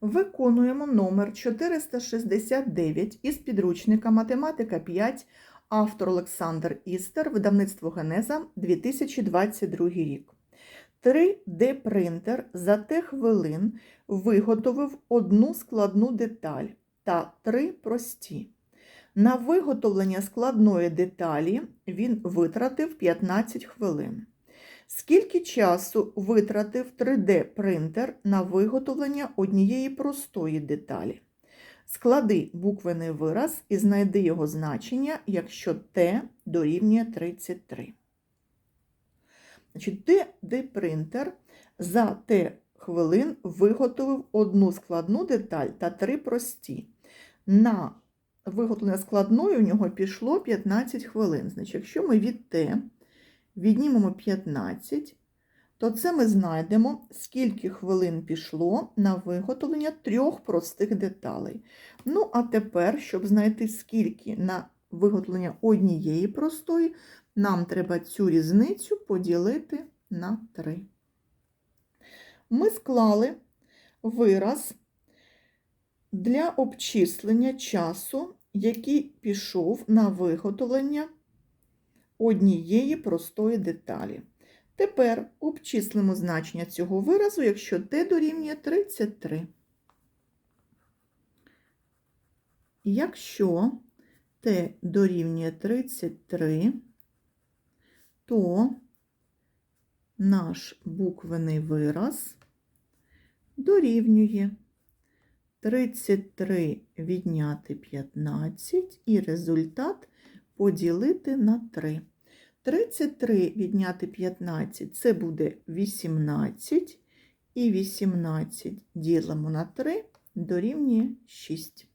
Виконуємо номер 469 із підручника Математика 5, автор Олександр Істер, видавництво Генеза, 2022 рік. 3D-принтер за те хвилин виготовив одну складну деталь та три прості. На виготовлення складної деталі він витратив 15 хвилин. Скільки часу витратив 3D-принтер на виготовлення однієї простої деталі? Склади буквений вираз і знайди його значення, якщо t дорівнює 33. Значить, 3D-принтер за t хвилин виготовив одну складну деталь та три прості. На виготовлення складної у нього пішло 15 хвилин. Значить, якщо ми від t віднімемо 15, то це ми знайдемо, скільки хвилин пішло на виготовлення трьох простих деталей. Ну, а тепер, щоб знайти, скільки на виготовлення однієї простої, нам треба цю різницю поділити на 3. Ми склали вираз для обчислення часу, який пішов на виготовлення однієї простої деталі. Тепер обчислимо значення цього виразу, якщо t дорівнює 33. Якщо t дорівнює 33, то наш буквений вираз дорівнює 33 відняти 15 і результат поділити на 3. 33 відняти 15 це буде 18, і 18 ділимо на 3 дорівнює 6.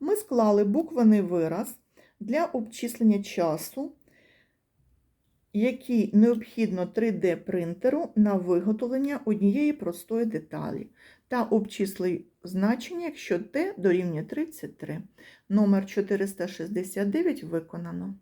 Ми склали буквений вираз для обчислення часу, який необхідно 3D-принтеру на виготовлення однієї простої деталі, та обчислий значення, якщо Т дорівнює 33. Номер 469 виконано.